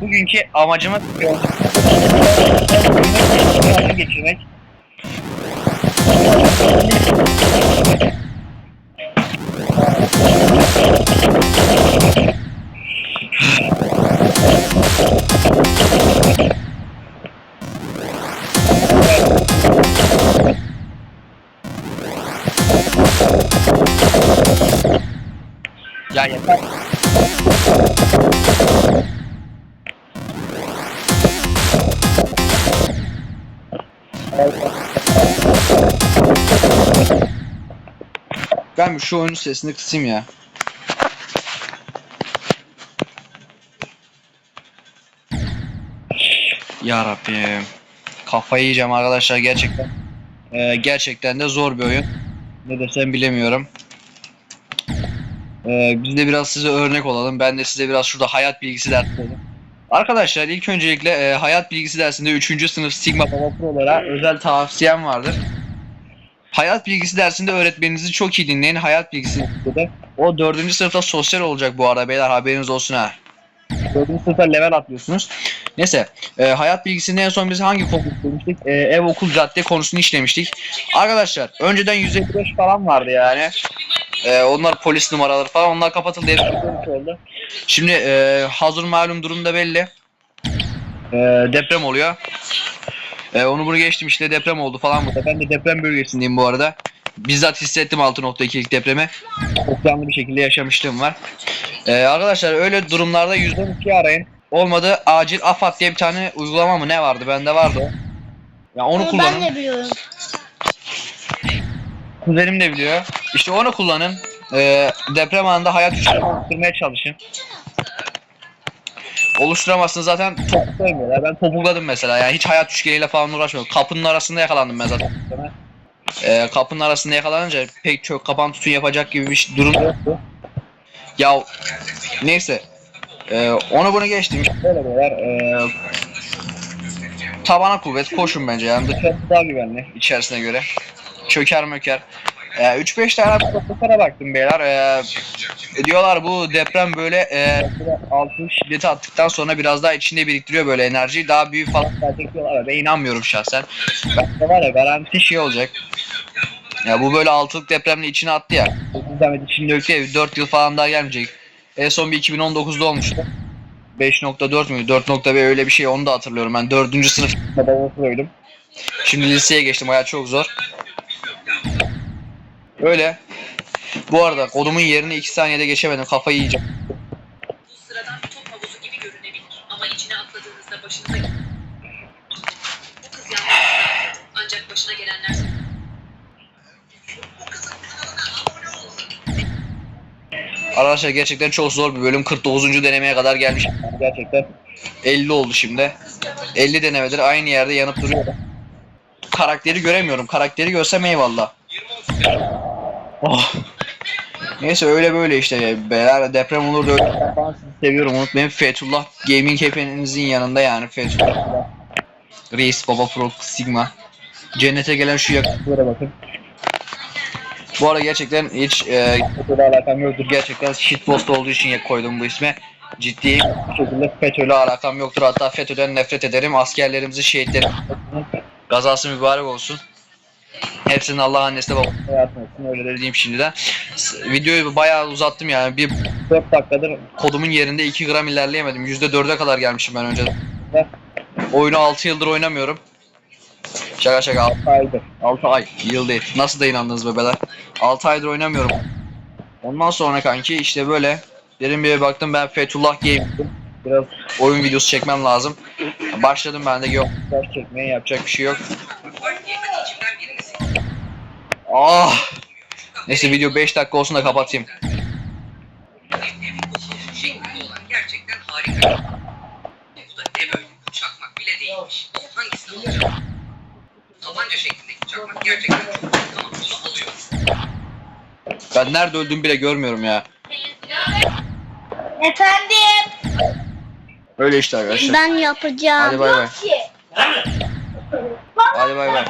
bugünkü amacımız geçirmek. Ya yeter. Ben şu oyunun sesini kısayım ya. Ya Rabbim. Kafayı yiyeceğim arkadaşlar gerçekten. Ee, gerçekten de zor bir oyun. Ne desem bilemiyorum. Ee, biz de biraz size örnek olalım. Ben de size biraz şurada hayat bilgisi dersi vereyim. Arkadaşlar ilk öncelikle e, hayat bilgisi dersinde 3. sınıf Sigma Baba Pro'lara özel tavsiyem vardır. Hayat bilgisi dersinde öğretmeninizi çok iyi dinleyin. Hayat bilgisi de. O 4. sınıfta sosyal olacak bu arada beyler haberiniz olsun ha. 4. sınıfta level atlıyorsunuz. Neyse e, hayat bilgisinde en son biz hangi konu işlemiştik? E, ev okul cadde konusunu işlemiştik. Arkadaşlar önceden 155 falan vardı yani. E, onlar polis numaraları falan onlar kapatıldı. Şimdi e, hazır malum durumda belli. E, deprem oluyor. E, onu bunu geçtim işte deprem oldu falan burada. Ben de deprem bölgesindeyim bu arada. Bizzat hissettim 6.2'lik depremi. Çok canlı bir şekilde yaşamışlığım var. E, arkadaşlar öyle durumlarda 112 arayın. Olmadı acil AFAD diye bir tane uygulama mı ne vardı? Bende vardı o. Ya onu Onu kullanın. ben de biliyorum. Kuzenim de biliyor. İşte onu kullanın. Ee, deprem anında hayat üçgeni oluşturmaya çalışın. Oluşturamazsın zaten topuklayamıyorlar. Ben topukladım mesela. Yani hiç hayat üçgeniyle falan uğraşmıyorum. Kapının arasında yakalandım ben zaten. Ee, kapının arasında yakalanınca pek çok kapan tutun yapacak gibi bir durum yoktu. Ya neyse. Ee, onu bunu geçtim. Böyle beyler. Ee, tabana kuvvet koşun bence yani. Dışarısı daha güvenli içerisine göre. Çöker möker. Ee, 3-5 tane profesöre baktım beyler. Ee, diyorlar bu deprem böyle e, altı şiddeti attıktan sonra biraz daha içinde biriktiriyor böyle enerjiyi. Daha büyük falan gelecek diyorlar. Ben inanmıyorum şahsen. Bence var ya garanti şey olacak. Ya bu böyle altılık depremle içine attı ya. Zahmet içinde döktü ya 4 yıl falan daha gelmeyecek. En son bir 2019'da olmuştu. 5.4 müydü? 4.1 öyle bir şey onu da hatırlıyorum. Ben 4. sınıf babamı Şimdi liseye geçtim. Hayat çok zor. Öyle. Bu arada kodumun yerini 2 saniyede geçemedim. Kafayı yiyeceğim. sıradan bir top havuzu gibi görünebilir. Ama içine atladığınızda başınıza Bu kız yalnız. Ancak başına gelenler Arkadaşlar gerçekten çok zor bir bölüm. 49. denemeye kadar gelmiş. Gerçekten 50 oldu şimdi. 50 denemedir aynı yerde yanıp duruyor. Karakteri göremiyorum. Karakteri görsem eyvallah. Oh. Neyse öyle böyle işte. Beyler deprem olur da öyle. Ben sizi seviyorum. Fethullah Gaming hepinizin yanında yani. Fethullah. Reis, Baba Pro, Sigma. Cennete gelen şu yakışıklara bakın. Bu arada gerçekten hiç e, FETÖ'yle alakam yoktur. Gerçekten shitpost olduğu için koydum bu isme. Ciddi şekilde FETÖ'yle alakam yoktur. Hatta FETÖ'den nefret ederim. Askerlerimizi, şehitlerim gazası mübarek olsun. Hepsinin Allah annesine babasına yardım etsin. Öyle de diyeyim şimdiden. Videoyu bayağı uzattım yani. Bir 4 dakikadır kodumun yerinde 2 gram ilerleyemedim. %4'e kadar gelmişim ben önceden. Oyunu 6 yıldır oynamıyorum. Şaka şaka 6 aydır. 6 ay. Yıl değil. Nasıl da inandınız bebeler? 6 aydır oynamıyorum. Ondan sonra kanki işte böyle. Dedim bir baktım ben Fethullah Gaming'im. Biraz oyun videosu çekmem lazım. Başladım ben de yok. Çekmeye yapacak bir şey yok. Ah! Neyse video 5 dakika olsun da kapatayım. Olan gerçekten harika. Bu da ne böyle? Bu çakmak bile değilmiş. Hangisini alacağım? Tabanca şeklindeki çakmak gerçekten çok iyi. Tamam bunu alıyorum. Ben nerede öldüğümü bile görmüyorum ya. Efendim. Öyle işte arkadaşlar. Ben yapacağım. Hadi bay bay. Hadi bay bay.